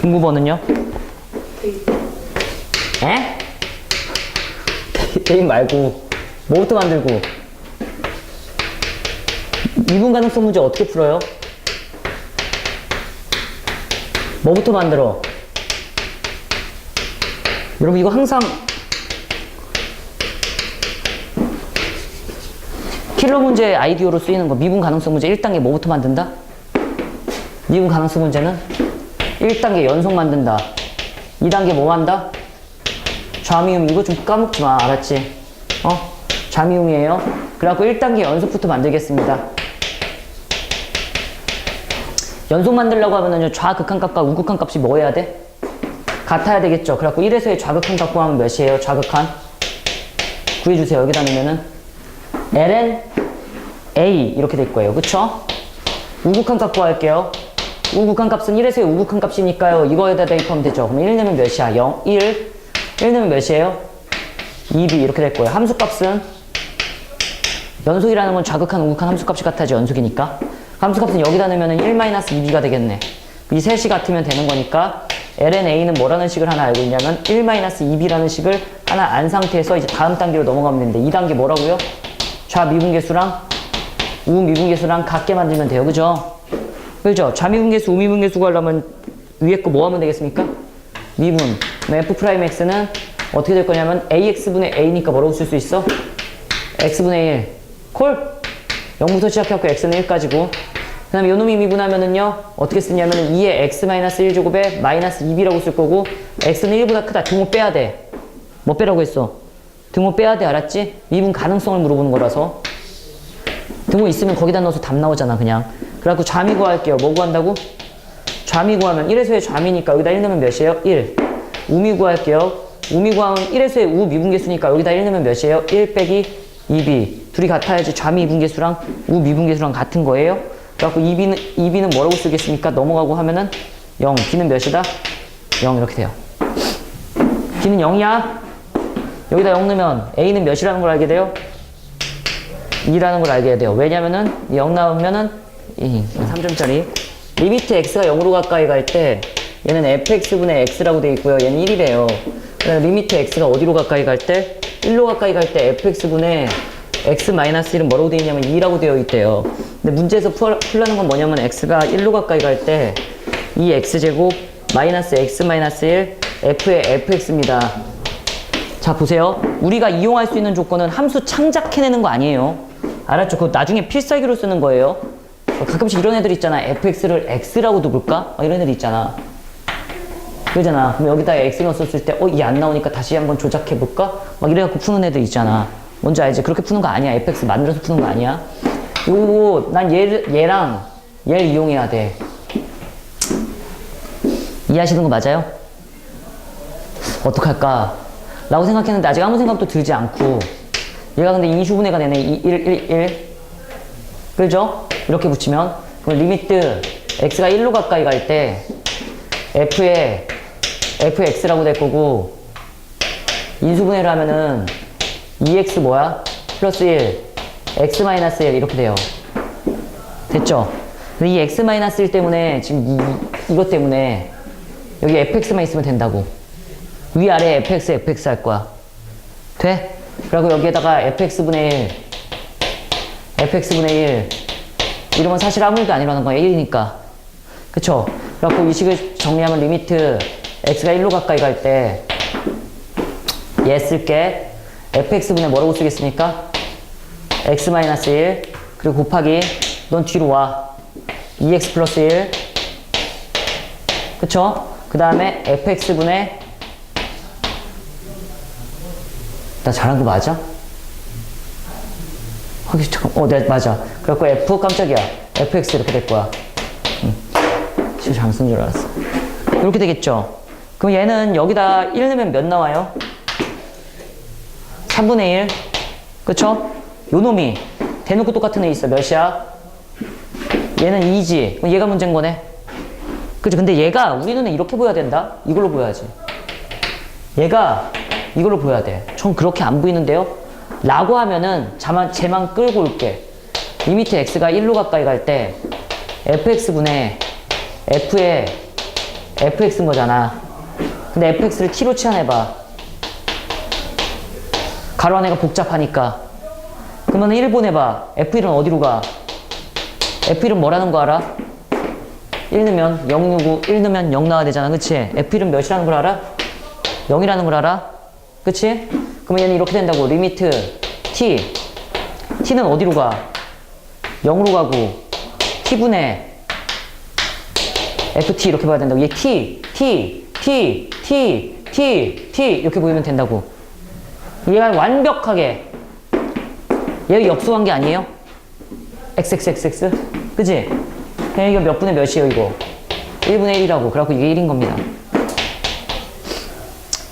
중국어는요? 에? 대인 말고 뭐부터 만들고 미분 가능성 문제 어떻게 풀어요? 뭐부터 만들어? 여러분 이거 항상 킬러 문제 아이디어로 쓰이는 거 미분 가능성 문제 1단계 뭐부터 만든다? 미분 가능성 문제는 1단계 연속 만든다 2단계 뭐 한다? 좌미음 이거 좀 까먹지 마 알았지? 어? 좌미음이에요 그래갖고 1단계 연속부터 만들겠습니다 연속 만들려고 하면은 좌극한 값과 우극한 값이 뭐 해야 돼? 같아야 되겠죠 그래갖고 1에서의 좌극한값 구하면 몇이에요? 좌극한 구해주세요 여기다 넣으면은 ln a 이렇게 될 거예요 그쵸? 우극한값 구할게요 우극한 값은 1에서의 우극한 값이니까요. 이거에다 대입하면 되죠. 그럼 1 넣으면 몇이야? 0, 1 1 넣으면 몇이에요? 2b 이렇게 될 거예요. 함수값은 연속이라는 건 좌극한 우극한 함수값이 같아지 연속이니까. 함수값은 여기다 넣으면 1-2b가 되겠네. 이 셋이 같으면 되는 거니까 lna는 뭐라는 식을 하나 알고 있냐면 1-2b라는 식을 하나 안 상태에서 이제 다음 단계로 넘어가면 되는데 이 단계 뭐라고요? 좌미분계수랑 우미분계수랑 같게 만들면 돼요. 그죠? 그죠? 좌미분계수 우미분계수 구하려면 위에 거 뭐 하면 되겠습니까? 미분 그럼 f'x는 어떻게 될 거냐면 ax분의 a니까 뭐라고 쓸 수 있어? x분의 1 콜? 0부터 시작해갖고 x는 1까지고 그 다음에 요놈이 미분하면은요 어떻게 쓰냐면은 2의 x-1 제곱에 마이너스 2b라고 쓸 거고 x는 1보다 크다 등호 빼야 돼 뭐 빼라고 했어? 등호 빼야 돼 알았지? 미분 가능성을 물어보는 거라서 등호 있으면 거기다 넣어서 답 나오잖아 그냥 그래갖고 좌미 구할게요 뭐 구한다고? 좌미 구하면 1에서의 좌미니까 여기다 1 넣으면 몇이에요? 1 우미 구할게요 우미 구하면 1에서의 우 미분계수니까 여기다 1 넣으면 몇이에요? 1 빼기 2b 둘이 같아야지 좌미 미분계수랑 우 미분계수랑 같은 거예요 그래갖고 2b는, 2b는 뭐라고 쓰겠습니까? 넘어가고 하면은 0 b는 몇이다? 0 이렇게 돼요 b는 0이야 여기다 0 넣으면 a는 몇이라는 걸 알게 돼요? 2라는 걸 알게 돼요. 왜냐면은 0 나오면은 이 3점짜리 리미트 x가 0으로 가까이 갈 때 얘는 fx분의 x라고 돼 있고요. 얘는 1이래요. 그다음에 리미트 x가 어디로 가까이 갈 때 1로 가까이 갈 때 fx분의 x-1은 뭐라고 되어 있냐면 2라고 되어 있대요. 근데 문제에서 풀, 풀라는 건 뭐냐면 x가 1로 가까이 갈 때 이 x제곱 마이너스 x-1 f의 fx입니다. 자 보세요. 우리가 이용할 수 있는 조건은 함수 창작해내는 거 아니에요. 알았죠? 그거 나중에 필살기로 쓰는 거예요. 어, 가끔씩 이런 애들 있잖아. fx를 x라고도 볼까? 막 이런 애들 있잖아. 그러잖아. 그럼 여기다 x 넣었을 때, 어, 이 안 나오니까 다시 한번 조작해볼까? 막 이래갖고 푸는 애들 있잖아. 뭔지 알지? 그렇게 푸는 거 아니야. fx 만들어서 푸는 거 아니야. 요거, 난 얘, 얘랑 얘를 이용해야 돼. 이해하시는 거 맞아요? 어떡할까? 라고 생각했는데 아직 아무 생각도 들지 않고 얘가 근데 인수분해가 되네 1, 1, 1 그죠? 이렇게 붙이면 그럼 리미트 x가 1로 가까이 갈 때 f에 fx라고 될 거고 인수분해를 하면은 2x 뭐야? 플러스 1 x 마이너스 1 이렇게 돼요 됐죠? 근데 이 x 마이너스 1 때문에 지금 이, 이것 때문에 여기 fx만 있으면 된다고 위아래 fx, fx 할 거야. 돼? 그리고 여기에다가 fx분의 1, fx분의 1. 이러면 사실 아무 일도 아니라는 거야. 1이니까. 그쵸? 그래갖고 이 식을 정리하면 리미트 x가 1로 가까이 갈 때 얘 쓸게. fx분의 뭐라고 쓰겠습니까? x-1 그리고 곱하기 넌 뒤로 와. 2x 플러스 1 그쵸? 그 다음에 fx분의 나 잘한 거 맞아? 확인 잠깐 어, 네 맞아. 그래갖고 F 깜짝이야. FX 이렇게 될 거야. 응. 진짜 잘못 쓴줄 알았어. 이렇게 되겠죠? 그럼 얘는 여기다 1 넣으면 몇 나와요? 3분의 1. 그쵸? 요 놈이 대놓고 똑같은 애 있어. 몇이야? 얘는 2지. 그럼 얘가 문제인 거네. 그죠? 근데 얘가 우리 눈에 이렇게 보여야 된다? 이걸로 보여야지. 얘가 이걸로 보여야 돼. 전 그렇게 안 보이는데요? 라고 하면은 자만, 쟤만 끌고 올게. 리미트 x가 1로 가까이 갈 때 fx분의 f의 fx인 거잖아. 근데 fx를 t로 치환해봐. 가로 안에가 복잡하니까. 그러면 1 보내봐. f1은 어디로 가? f1은 뭐라는 거 알아? 1 넣으면 0 누구 1 넣으면 0 나와야 되잖아. 그치? f1은 몇이라는 걸 알아? 0이라는 걸 알아? 그치? 그러면 얘는 이렇게 된다고. 리미트 t. t는 어디로 가? 0으로 가고 t분의 ft 이렇게 봐야 된다고. 얘 t, t, t, t, t, t 이렇게 보이면 된다고. 얘가 완벽하게 얘가 역수한 게 아니에요? xxxx 그지? 이거 몇 분의 몇이에요 이거 1분의 1이라고 그래갖고 이게 1인 겁니다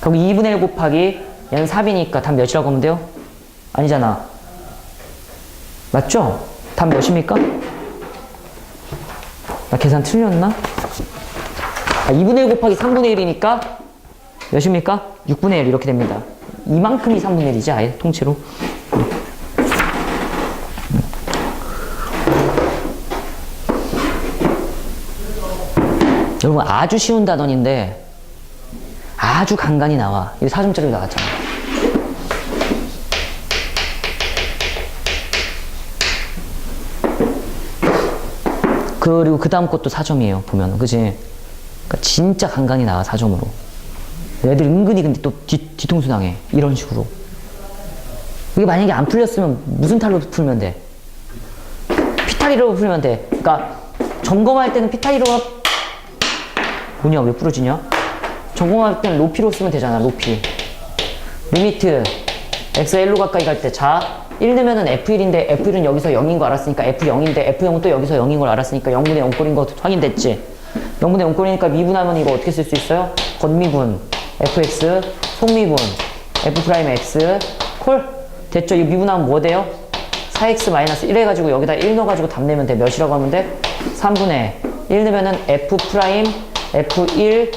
그리고 2분의 1 곱하기 얘는 4이니까 답 몇이라고 하면 돼요? 아니잖아 맞죠? 답 몇입니까? 나 계산 틀렸나? 아, 2분의 1 곱하기 3분의 1이니까 몇입니까? 6분의 1 이렇게 됩니다 이만큼이 3분의 1이지 아예 통째로 여러분 아주 쉬운 단원인데 아주 간간히 나와. 이거 4점짜리 나왔잖아. 그리고 그 다음 것도 4점이에요. 보면 그지? 그러니까 진짜 간간히 나와 4점으로. 애들 은근히 근데 또 뒤, 뒤통수 당해. 이런 식으로. 이게 만약에 안 풀렸으면 무슨 탈로 풀면 돼? 피타리로 풀면 돼. 그러니까 점검할 때는 피타리로 뭐냐 왜 부러지냐? 전공할 때는 로피로 쓰면 되잖아 로피 리미트 x l로 가까이 갈 때 자 1 넣으면은 f1인데 f1은 여기서 0인 거 알았으니까 f0인데 f0은 또 여기서 0인 걸 알았으니까 0분의 0꼴인 거 확인됐지 0분의 0꼴이니까 미분하면 이거 어떻게 쓸 수 있어요? 겉미분 fx 속미분 f'x 콜 됐죠? 이 미분하면 뭐 돼요? 4x 마이너스 1 해가지고 여기다 1 넣어가지고 답 내면 돼 몇이라고 하면 돼? 3분의 1 넣으면은 f 프라임 F1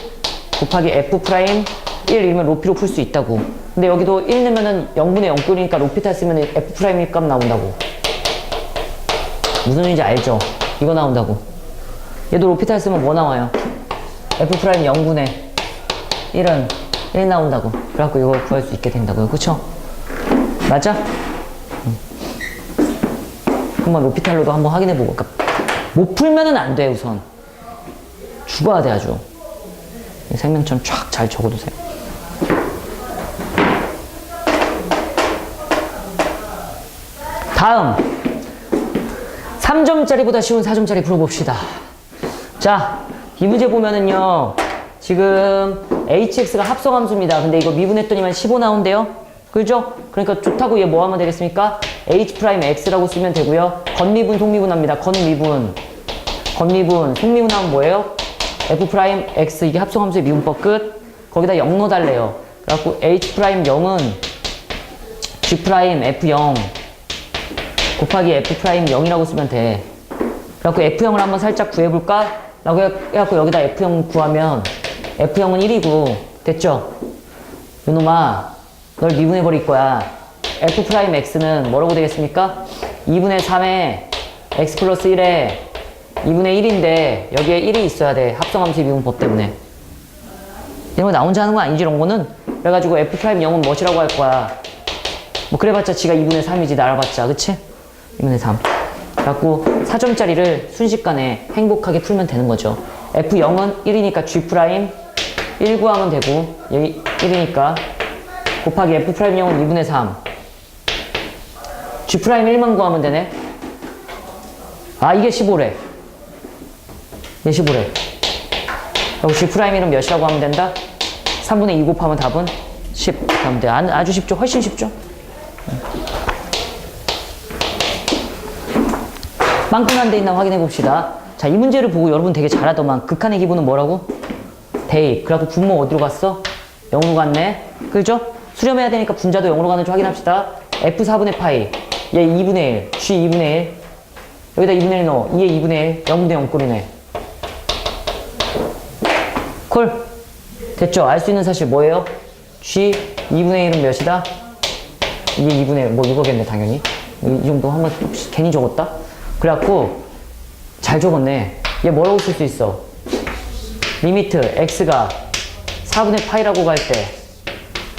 곱하기 F 프라임 1이면 로피로 풀 수 있다고. 근데 여기도 1 넣으면은 0분의 0꼴이니까 로피타 쓰면 F 프라임 값 나온다고. 무슨 의미인지 알죠? 이거 나온다고. 얘도 로피타 쓰면 뭐 나와요? F 프라임 0분의 1은 1 나온다고. 그래갖고 이거 구할 수 있게 된다고요. 그쵸? 맞아? 응. 한번 로피탈로도 한번 확인해보고. 그러니까 못 풀면은 안 돼, 우선. 죽어야 돼 아주 생명처럼 쫙 잘 적어두세요 다음. 3점짜리보다 쉬운 4점짜리 풀어봅시다. 자 이 문제 보면은요 지금 hx가 합성함수입니다. 근데 이거 미분했더니만 15 나온대요. 그죠? 그러니까 좋다고 얘 뭐 하면 되겠습니까? h'x라고 쓰면 되고요. 겉미분 속미분합니다. 겉미분. 겉미분 속미분 하면 뭐예요? f 프라임 x 이게 합성함수의 미분법 끝. 거기다 0 넣어달래요. 그래갖고 h 프라임 0은 g 프라임 f0 곱하기 f 프라임 0이라고 쓰면 돼 그래갖고 f0을 한번 살짝 구해볼까? 라고 해갖고 여기다 f0 구하면 f0은 1이고 됐죠? 요놈아 널 미분해버릴 거야 f 프라임 x는 뭐라고 되겠습니까? 2분의 3에 x 플러스 1에 2분의 1인데 여기에 1이 있어야 돼. 합성함수 미분법 때문에. 이런 거 나 혼자 하는 거 아니지 이런 거는? 그래가지고 F'0은 무엇이라고 할 거야? 뭐 그래봤자 지가 2분의 3이지 날아봤자 그치? 2분의 3 그래갖고 4점짜리를 순식간에 행복하게 풀면 되는 거죠. F0은 1이니까 G' 1 구하면 되고 여기 1이니까 곱하기 F'0은 2분의 3 G' 1만 구하면 되네. 아 이게 15래. 얘 15래. 그리고 G 프라임 1은 몇이라고 하면 된다? 3분의 2 곱하면 답은 10 하면 돼. 아, 아주 쉽죠? 훨씬 쉽죠? 빵끈한 데 있나 확인해 봅시다. 자, 이 문제를 보고 여러분 되게 잘하더만. 극한의 기분은 뭐라고? 대입. 그래갖고 분모 어디로 갔어? 0으로 갔네. 그죠? 수렴해야 되니까 분자도 0으로 가는지 확인합시다. F 4분의 파이. 얘 2분의 1. G 2분의 1. 여기다 2분의 1 넣어. 2에 2분의 1. 0분의 0 꼴이네. 콜. 됐죠? 알 수 있는 사실 뭐예요? G 2분의 1은 몇이다? 이게 2분의 1. 뭐 이거겠네, 당연히. 이, 이 정도 한번 괜히 적었다? 그래갖고, 잘 적었네. 얘 뭐라고 쓸 수 있어? 리미트 x가 4분의 파이라고 갈때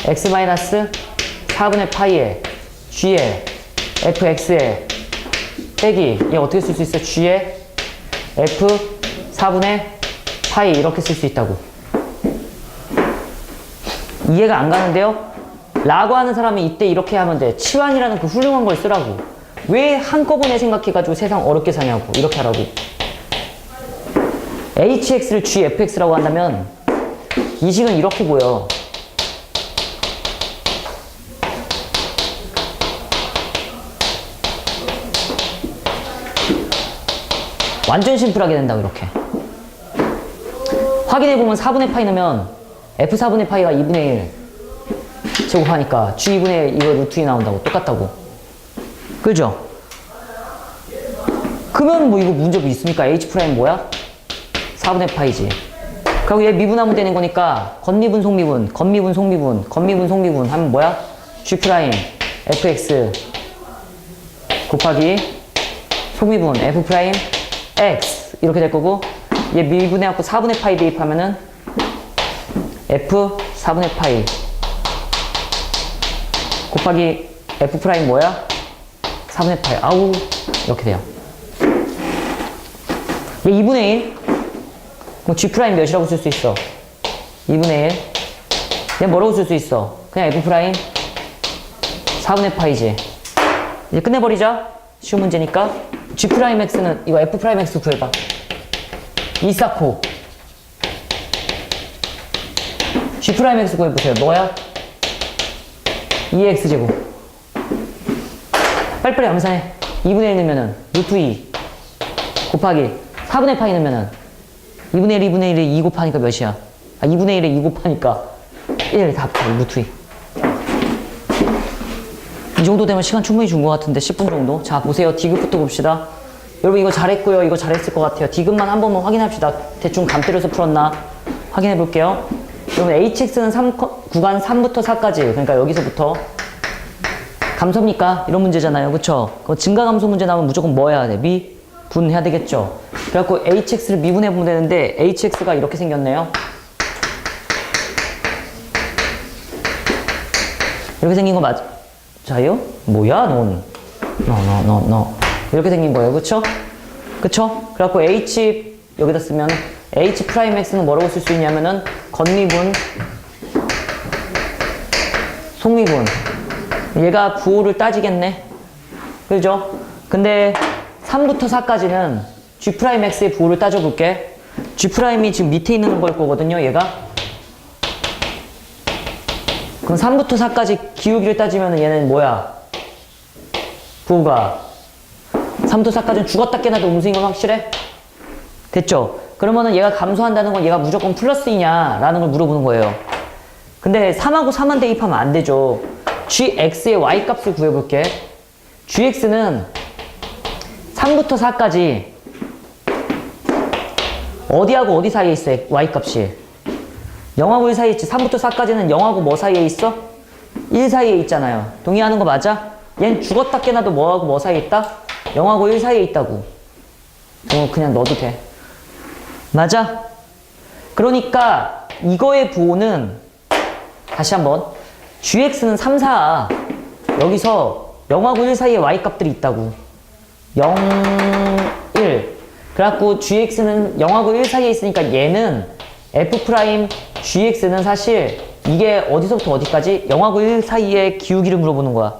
x 마이너스 4분의 파이에 g에 fx에 빼기 얘 어떻게 쓸 수 있어? g에 f 4분의 파이 이렇게 쓸 수 있다고 이해가 안 가는데요? 라고 하는 사람이 이때 이렇게 하면 돼 치환이라는 그 훌륭한 걸 쓰라고 왜 한꺼번에 생각해가지고 세상 어렵게 사냐고 이렇게 하라고. Hx를 gfx라고 한다면 이 식은 이렇게 보여. 완전 심플하게 된다고 이렇게. 확인해보면 4분의 파이 넣으면 f4분의 파이가 2분의 1 제곱하니까 g 2분의 1 이거 루트 2 나온다고 똑같다고 그죠? 그러면 뭐 이거 문제 뭐 있습니까? h 프라임 뭐야? 4분의 파이지 그리고 얘 미분하면 되는 거니까 겉미분 속미분 겉미분 속미분 겉미분 속미분 하면 뭐야? g 프라임 fx 곱하기 속미분 f 프라임 x 이렇게 될 거고 얘 미분해 갖고 4분의 파이 대입하면은 f 4분의 파이 곱하기 f 프라임 뭐야? 4분의 파이 아우 이렇게 돼요. 얘 2분의 1 그럼 g 프라임 몇이라고 쓸 수 있어? 2분의 1얘 뭐라고 쓸 수 있어? 그냥 f 프라임 4분의 파이지 이제 끝내버리자. 쉬운 문제니까. G 프라임 x는 이거 f 프라임 x 구해봐. 이 쌓고 g 프라임 x 구해보세요. 뭐야? 2x 제곱 빨리빨리 암산해 2분의 1 넣으면은 루트 2 곱하기 4분의 파이 넣으면은 2분의 1, 2분의 1에 2 곱하니까 몇이야? 아 2분의 1에 2 곱하니까 1, 다 합쳐 루트 2. 이 정도 되면 시간 충분히 준 것 같은데 10분 정도. 자 보세요 디귿부터 봅시다. 여러분 이거 잘했고요. 이거 잘했을 것 같아요. 디귿만 한 번만 확인합시다. 대충 감 때려서 풀었나 확인해 볼게요. 여러분 hx는 3, 구간 3부터 4까지 그러니까 여기서부터 감소입니까? 이런 문제잖아요. 그쵸? 그 증가 감소 문제 나오면 무조건 뭐 해야 돼? 미? 분 해야 되겠죠? 그래갖고 hx를 미분해 보면 되는데 hx가 이렇게 생겼네요. 이렇게 생긴 거 맞아요? 뭐야 넌? 너 너 너 너 이렇게 생긴 거예요. 그쵸? 그쵸? 그래갖고 h 여기다 쓰면 h 프라임 x는 뭐라고 쓸 수 있냐면은 건미분 속미분 얘가 부호를 따지겠네. 그죠? 근데 3부터 4까지는 G'X의 부호를 따져볼게. G'이 지금 밑에 있는 걸 거거든요, 얘가. 그럼 3부터 4까지 기울기를 따지면 얘는 뭐야? 부호가. 3부터 4까지는 죽었다 깨나도 음수인 건 확실해? 됐죠? 그러면은 얘가 감소한다는 건 얘가 무조건 플러스이냐? 라는 걸 물어보는 거예요. 근데 3하고 3만 대입하면 안 되죠. Gx의 y 값을 구해볼게. gx는 3부터 4까지 어디하고 어디 사이에 있어? y 값이. 0하고 1 사이에 있지. 3부터 4까지는 0하고 뭐 사이에 있어? 1 사이에 있잖아요. 동의하는 거 맞아? 얜 죽었다 깨나도 뭐하고 뭐 사이에 있다? 0하고 1 사이에 있다고. 어, 그냥 넣어도 돼. 맞아? 그러니까 이거의 부호는 다시 한번 gx는 3, 4 여기서 0하고 1 사이에 y 값들이 있다고. 0, 1 그래갖고 gx는 0하고 1 사이에 있으니까 얘는 f 프라임 gx는 사실 이게 어디서부터 어디까지? 0하고 1 사이의 기울기를 물어보는 거야.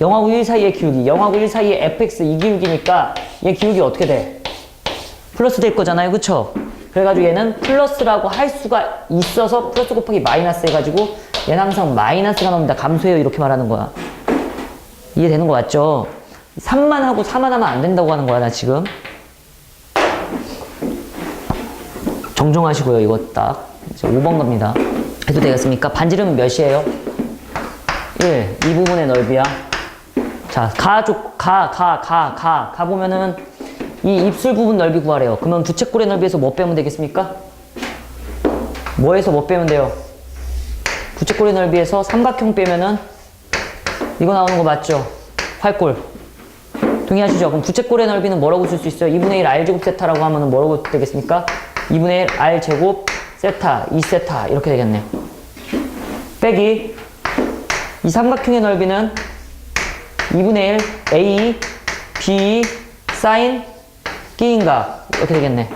0하고 1 사이의 기울기. 0하고 1 사이의 fx 이 기울기니까 얘 기울기 어떻게 돼? 플러스 될 거잖아요. 그쵸? 그래가지고 얘는 플러스라고 할 수가 있어서 플러스 곱하기 마이너스 해가지고 얘는 항상 마이너스가 나옵니다. 감소해요. 이렇게 말하는 거야. 이해되는 거 맞죠? 3만 하고 4만 하면 안 된다고 하는 거야, 나 지금. 정정하시고요. 이거 딱. 이제 5번 갑니다. 해도 되겠습니까? 반지름은 몇이에요? 1. 이 부분의 넓이야. 자, 가, 쪽, 가, 가, 가, 가. 가 보면은 이 입술 부분 넓이 구하래요. 그러면 부채꼴의 넓이에서 뭐 빼면 되겠습니까? 뭐에서 뭐 빼면 돼요? 부채꼴의 넓이에서 삼각형 빼면은 이거 나오는 거 맞죠? 활골. 동의하시죠? 그럼 부채꼴의 넓이는 뭐라고 쓸 수 있어요? 2분의 1 r제곱 세타라고 하면 은 뭐라고 되겠습니까? 2분의 1 r제곱 세타, 2세타 이렇게 되겠네. 빼기 이 삼각형의 넓이는 2분의 1 A, B, 사인, 끼인각 이렇게 되겠네.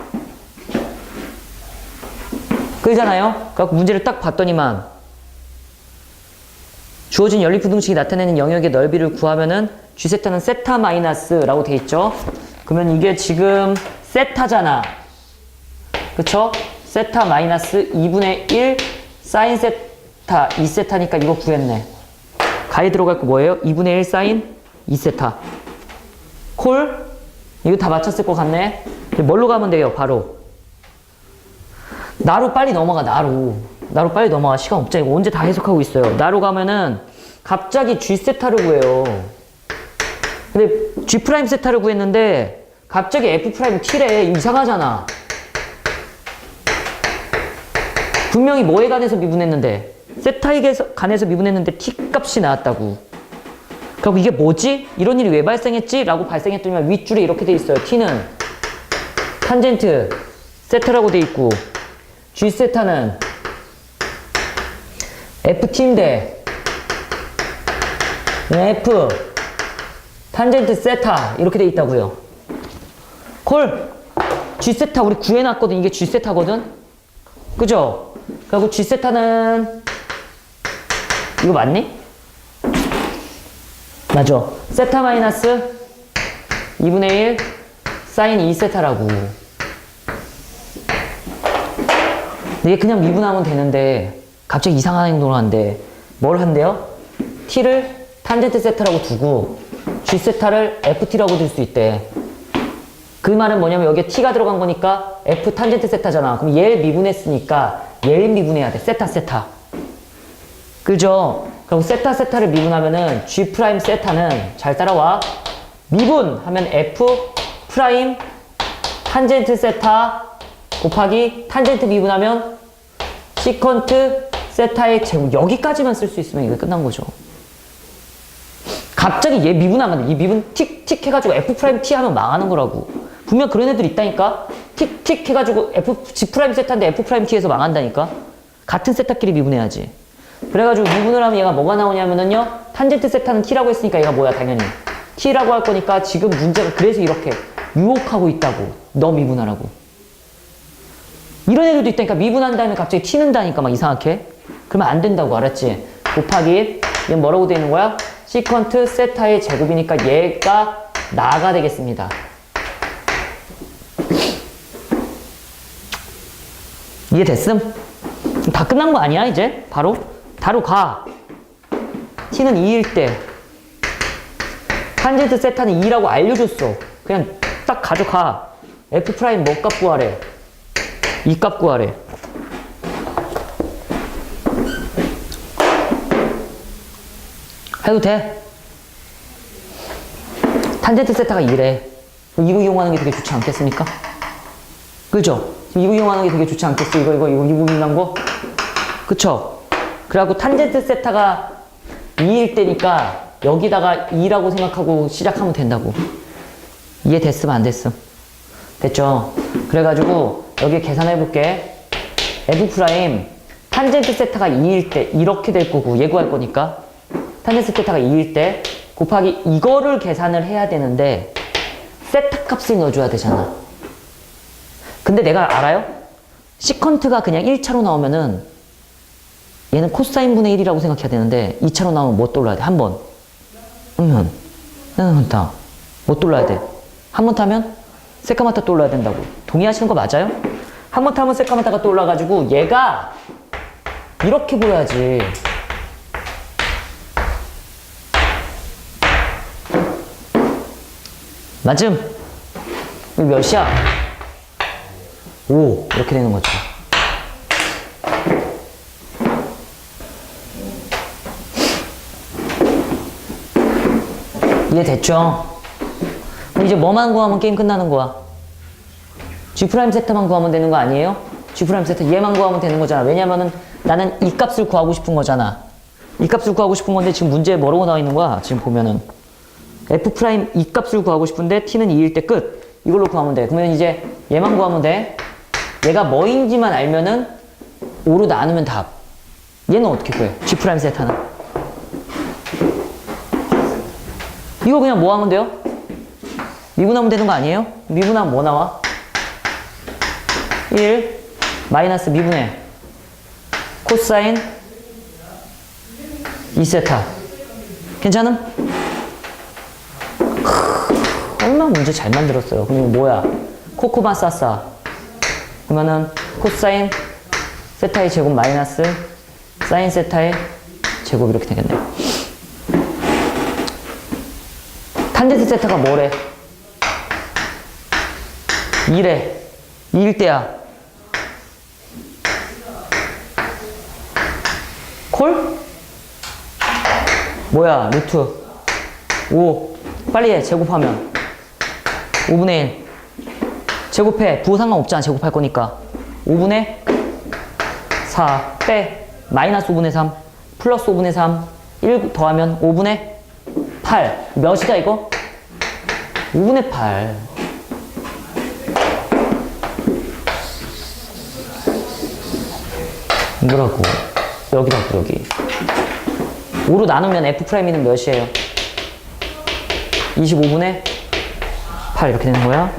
그잖아요. 그래서 문제를 딱 봤더니만 주어진 연립부등식이 나타내는 영역의 넓이를 구하면은 G세타는 세타 마이너스라고 돼 있죠. 그러면 이게 지금 세타잖아. 그쵸? 세타 마이너스 2분의 1 사인 세타 2세타니까 이거 구했네. 가에 들어갈 거 뭐예요? 2분의 1 사인 2세타. 콜? 이거 다 맞췄을 것 같네. 뭘로 가면 돼요? 바로. 나로 빨리 넘어가, 나로. 나로 빨리 넘어가. 시간 없잖아. 이거 언제 다 해석하고 있어요. 나로 가면은 갑자기 G 세타를 구해요. 근데 G 프라임 세타를 구했는데 갑자기 F 프라임 T래. 이상하잖아. 분명히 뭐에 관해서 미분했는데 세타에 관해서 미분했는데 T 값이 나왔다고. 그리고 이게 뭐지? 이런 일이 왜 발생했지? 라고 발생했더니 윗줄에 이렇게 돼 있어요. T는 탄젠트 세타라고 돼 있고 G 세타는 FT인데 F 탄젠트 세타 이렇게 돼 있다고요. 콜 G 세타 우리 구해놨거든. 이게 G 세타거든. 그죠? 그리고 G 세타는 이거 맞니? 맞아. 세타 마이너스 2분의 1 사인 2 세타라고. 이게 그냥 미분하면 되는데 갑자기 이상한 행동을 한대. 뭘 한대요? t를 탄젠트 세타라고 두고 g 세타를 ft라고 둘 수 있대. 그 말은 뭐냐면 여기에 t가 들어간 거니까 f 탄젠트 세타잖아. 그럼 얘를 미분했으니까 얘를 미분해야 돼. 세타 세타. 그죠? 그리고 세타 세타를 미분하면은 g 프라임 세타는 잘 따라와. 미분 하면 f 프라임 탄젠트 세타 곱하기 탄젠트 미분하면 시컨트 세타의 제곱 여기까지만 쓸 수 있으면 이거 끝난 거죠. 갑자기 얘 미분하면 돼. 이 미분 틱틱 해가지고 f 프라임 t 하면 망하는 거라고. 분명 그런 애들 있다니까. 틱틱 해가지고 f g 프라임 세타인데 f 프라임 t에서 망한다니까. 같은 세타끼리 미분해야지. 그래가지고 미분을 하면 얘가 뭐가 나오냐면은요. 탄젠트 세타는 t라고 했으니까 얘가 뭐야 당연히 t라고 할 거니까 지금 문제가 그래서 이렇게 유혹하고 있다고. 너 미분하라고. 이런 애들도 있다니까 미분한 다음에 갑자기 튀는다니까 막 이상하게 그러면 안 된다고 알았지? 곱하기 얘 뭐라고 되어 있는 거야? 시컨트 세타의 제곱이니까 얘가 나가 되겠습니다. 이해됐음? 다 끝난 거 아니야 이제? 바로? 바로 가. t는 2일 때. 탄젠트 세타는 2라고 알려줬어. 그냥 딱 가져가. F 프라임 뭐 값 구하래? 이 값 구하래. 해도 돼. 탄젠트 세타가 2래. 이거 이용하는 게 되게 좋지 않겠습니까? 그죠? 이거 이용하는 게 되게 좋지 않겠어? 이거, 이거, 이거, 이거 이용한 거? 그쵸? 그래갖고 탄젠트 세타가 2일 때니까 여기다가 2라고 생각하고 시작하면 된다고. 이해 됐음, 안 됐음? 됐죠? 그래가지고 여기 계산해 볼게. f 프라임 탄젠트 세타가 2일 때 이렇게 될 거고 예고할 거니까 탄젠트 세타가 2일 때 곱하기 이거를 계산을 해야 되는데 세타 값을 넣어줘야 되잖아. 근데 내가 알아요? 시컨트가 그냥 1차로 나오면은 얘는 코사인 분의 1이라고 생각해야 되는데 2차로 나오면 뭐 떠올라야 돼? 한 번. 그러면 응, 다. 뭐 떠올라야 돼? 한 번 타면 새까마타 떠올라야 된다고. 동의하시는 거 맞아요? 한 번 타면 새까마타가 떠올라가지고 얘가 이렇게 보여야지. 맞음? 이거 몇이야? 5. 이렇게 되는 거죠. 이해됐죠? 이제 뭐만 구하면 게임 끝나는 거야? G 프라임 세타만 구하면 되는 거 아니에요? G 프라임 세타 얘만 구하면 되는 거잖아. 왜냐면은 나는 이 값을 구하고 싶은 거잖아. 이 값을 구하고 싶은 건데 지금 문제에 뭐라고 나와 있는 거야? 지금 보면은 f 프라임 이 값을 구하고 싶은데 t는 2일 때 끝. 이걸로 구하면 돼. 그러면 이제 얘만 구하면 돼. 얘가 뭐인지만 알면은 5로 나누면 답. 얘는 어떻게 구해? G 프라임 세타는? 이거 그냥 뭐 하면 돼요? 미분하면 되는 거 아니에요? 미분하면 뭐 나와? 1 마이너스 미분해 코사인 2세타 괜찮음? 크, 얼마나 문제 잘 만들었어요. 그럼 이거 뭐야? 코코바 싸싸. 그러면은 코사인 세타의 제곱 마이너스 사인 세타의 제곱 이렇게 되겠네요. 탄젠트 세타가 뭐래? 2래. 2일 때야. 콜? 뭐야? 루트. 5 빨리 해. 제곱하면 5분의 1 제곱해. 부호 상관없잖아. 제곱할 거니까. 5분의 4 빼. 마이너스 5분의 3 플러스 5분의 3 1 더하면 5분의 8 몇이다 이거? 5분의 8 이거라고? 여기라고 여기. 5로 나누면 f 프라임이는 몇이에요? 25분의 8 이렇게 되는 거야